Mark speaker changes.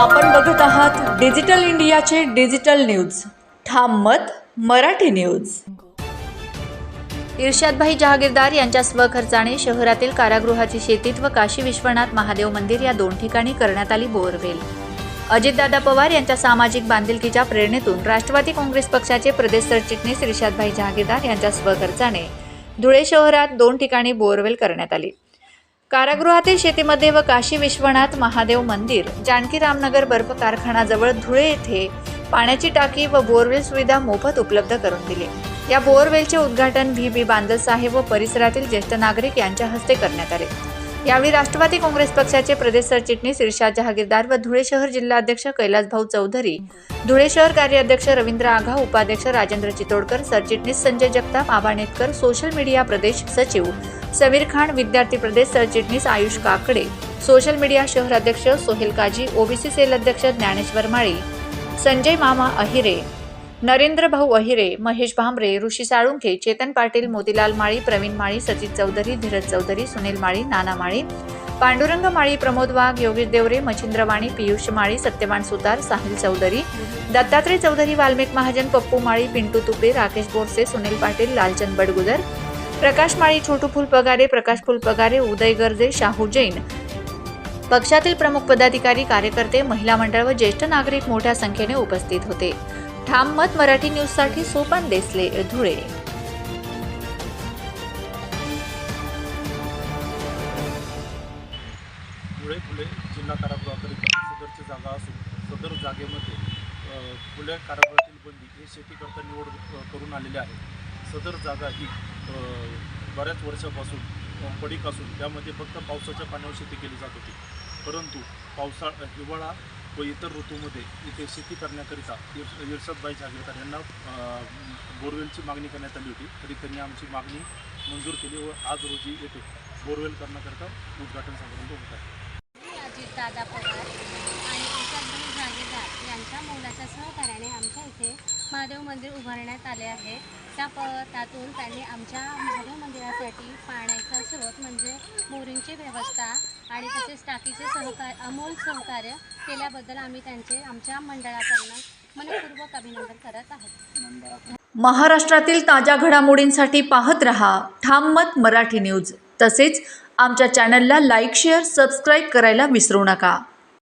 Speaker 1: आपण बघत आहात डिजिटल इंडियाचे डिजिटल न्यूज. ठाम मत मराठी न्यूज.
Speaker 2: इर्शादभाई जहागीरदार यांच्या स्वखर्चाने शहरातील कारागृहाची शेतीत व काशी विश्वनाथ महादेव मंदिर या दोन ठिकाणी करण्यात आली बोअरवेल अजितदादा पवार यांच्या सामाजिक बांधिलकीच्या प्रेरणेतून राष्ट्रवादी काँग्रेस पक्षाचे प्रदेश सरचिटणीस इर्शादभाई जहागीरदार यांच्या स्वखर्चाने धुळे शहरात दोन ठिकाणी बोअरवेल करण्यात आली. कारागृहातील शेतीमध्ये व काशी विश्वनाथ महादेव मंदिर जानकी रामनगर बर्फ कारखानाजवळ धुळे येथे पाण्याची टाकी व बोरवेल सुविधा मोफत उपलब्ध करून दिली. या बोअरवेलचे उद्घाटन व्ही. बी. बांदल साहेब व परिसरातील ज्येष्ठ नागरिक यांच्या हस्ते करण्यात आले. यावेळी राष्ट्रवादी काँग्रेस पक्षाचे प्रदेश सरचिटणीस इर्शाद जहागीरदार व धुळे शहर जिल्हाध्यक्ष कैलासभाऊ चौधरी धुळे शहर कार्याध्यक्ष रवींद्र आघा उपाध्यक्ष राजेंद्र चितोडकर सरचिटणीस संजय जगताप आबाणेतकर सोशल मीडिया प्रदेश सचिव समीर खान विद्यार्थी प्रदेश सरचिटणीस आयुष काकडे सोशल मीडिया शहर अध्यक्ष सोहेल काजी ओबीसी सेल अध्यक्ष ज्ञानेश्वर माळी संजय मामा अहिरे नरेंद्र भाऊ अहिरे महेश भांबरे ऋषी साळुंखे चेतन पाटील मोतीलाल माळी प्रवीण माळी सचित चौधरी धीरज चौधरी सुनील माळी नाना माळी पांडुरंग माळी प्रमोद वाघ योगेश देवरे मच्छिंद्र वाणी पियुष माळी सत्यवान सुतार साहिल चौधरी दत्तात्रय चौधरी वाल्मिक महाजन पप्पू माळी पिंटू तुपे राकेश बोरसे सुनील पाटील लालचंद बडगुदर प्रकाश माळी छोटू फुल पगारे प्रकाश फुल पगारे उदय गर्जे शाहू जैन. पक्षातील प्रमुख पदाधिकारी कार्यकर्ते महिला मंडळ व ज्येष्ठ नागरिक मोठ्या संख्येने उपस्थित होते. ठाम मत मराठी न्यूजसाठी सोपान देसले धुळे.
Speaker 3: धुळे फुले जिल्हा कारागृहाकरिता सदरची जागा असून सदर जागेमध्ये अ, खुल्या कारागृहातील बंदी हे शेतीकरता निवड करून आलेले आहे सदर जागा ही बऱ्याच वर्षापासून अ, पडीक असून त्यामध्ये फक्त पावसाच्या पाण्यावर शेती केली जात होती. परंतु पावसाळा हिवाळा व इतर ऋतूमध्ये इथे शेती करण्याकरिता इर इर्षदबाई जागीरदार यांना बोरवेलची मागणी करण्यात आली होती. तरी त्यांनी आमची मागणी मंजूर केली व आज रोजी येथे बोरवेल करण्याकरिता उद्घाटन समारंभ होत आहे.
Speaker 4: अजितदादा पवार आणि इशादभाई जागीरदार यांच्या मुलाच्या सहकार्याने आमच्या इथे महादेव मंदिर उभारण्यात आले आहे. त्या प त्यातून त्यांनी आमच्या महादेव मंदिरासाठी पाण्याचा स्रोत म्हणजे बोरिंगची व्यवस्था आणि तसेच टाकीचे सहकार अमोल सहकार्य केल्याबद्दल आम्ही त्यांचे आमच्या मंडळाकडनं मनपूर्वक अभिनंदन करत आहोत.
Speaker 1: महाराष्ट्रातील ताज्या घडामोडींसाठी पाहत रहा ठाम मत मराठी न्यूज. तसेच आमच्या चॅनलला लाईक शेअर सबस्क्राईब करायला विसरू नका.